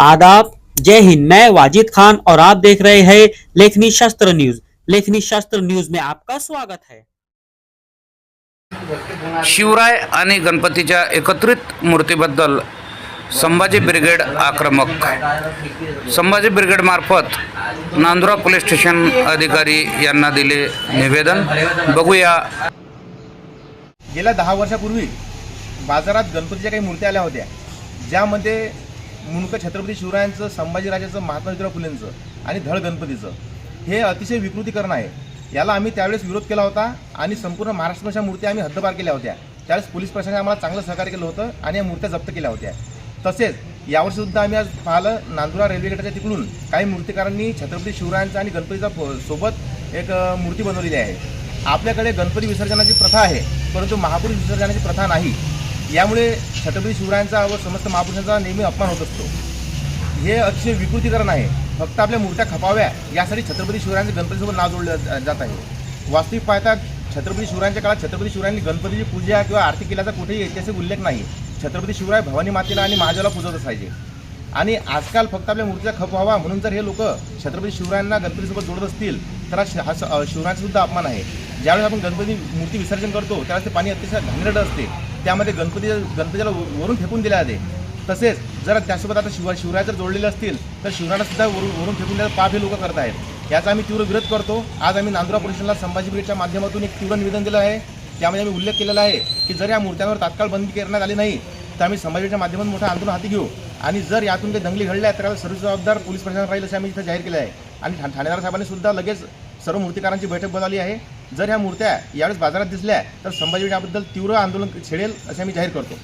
आदाब। जय हिंद। मैं वाजिद खान और आप देख रहे हैं लेखनी शास्त्र न्यूज। लेखनी शास्त्र न्यूज में आपका स्वागत है। शिवराय आणि गणपतीच्या एकत्रित मूर्तीबद्दल संभाजी ब्रिगेड आक्रमक। संभाजी ब्रिगेडमार्फत नांदुरा पोलीस स्टेशन अधिकारी यांना दिले निवेदन। बघूया। गेल्या दहा वर्षापूर्वी बाजारात गणपतीच्या काही मूर्त्या आल्या होत्या ज्यामध्ये मुंडकं छत्रपती शिवरायांचं संभाजीराजाचं महात्मा ज्योतिराव फुलेंचं आणि धड गणपतीचं. हे अतिशय विकृतीकरण आहे. याला आम्ही त्यावेळेस विरोध केला होता आणि संपूर्ण महाराष्ट्राच्या मूर्त्या आम्ही हद्दपार केल्या होत्या. त्यावेळेस पोलीस प्रशासनाने आम्हाला चांगलं सहकार्य केलं होतं आणि या मूर्त्या जप्त केल्या होत्या. तसेच यावर्षीसुद्धा आम्ही आज पाहिलं नांदुरा रेल्वे गेटाच्या तिकडून काही मूर्तिकारांनी छत्रपती शिवरायांचा आणि गणपतीचा सोबत एक मूर्ती बनवलेली आहे. आपल्याकडे गणपती विसर्जनाची प्रथा आहे परंतु महापुरुष विसर्जनाची प्रथा नाही. यामुळे छत्रपती शिवरायांचा व समस्त महापुरुषांचा नेहमी अपमान होत असतो. हे अतिशय विकृतीकरण आहे. फक्त आपल्या मूर्त्या खपाव्या यासाठी छत्रपती शिवरायांचे गणपतीसोबत नाव जोडलं जात आहे. वास्तविक पाहता छत्रपती शिवरायांच्या काळात छत्रपती शिवरायांनी गणपतीची पूजा किंवा आरती केल्याचा कुठेही ऐतिहासिक उल्लेख नाही. छत्रपती शिवराय भवानी मातेला आणि महादेवाला पूजत असायचे. आणि आजकाल फक्त आपल्या मूर्तीचा खप व्हावा म्हणून जर हे लोक छत्रपती शिवरायांना गणपतीसोबत जोडत असतील तर हा श- शिवरायांचा सुद्धा अपमान आहे. ज्यावेळेस आपण गणपती मूर्ती विसर्जन करतो त्यावेळेस ते पाणी अतिशय घाणेरडं असते. त्यामध्ये गणपती गणपतीला व- वरून फेकून दिले जाते तसेच जर त्यासोबत आता शिव शिवराय जर जोडलेले असतील तर शिवरायांना सुद्धा वरून वरून फेकून द्यायला पाप हे लोक करत आहेत याचा आम्ही तीव्र विरोध करतो. आज आम्ही नांदुरा पोलिसांना संभाजी ब्रिगेडच्या माध्यमातून एक तीव्र निवेदन दिलं आहे. त्यामध्ये आम्ही उल्लेख केलेला आहे की जर या मूर्त्यांवर तात्काळ बंदी करण्यात आली नाही तर आम्ही संभाजीच्या माध्यमातून मोठं आंदोलन हाती घेऊ. आणि जर यातून काही दंगली घडल्या तर त्याला सर्व जबाबदार पोलीस प्रशासन राहील असे आम्ही इथं जाहीर केलं आहे. आणि ठा- ठाणेदार साहेबांनी सुद्धा लगेच सर्व मूर्तिकारांची बैठक बोलावली आहे. जर ह्या मूर्त्या यावेळेस बाजारात दिसल्या तर संभाजी याबद्दल तीव्र आंदोलन छेडेल असे आम्ही जाहीर करतो.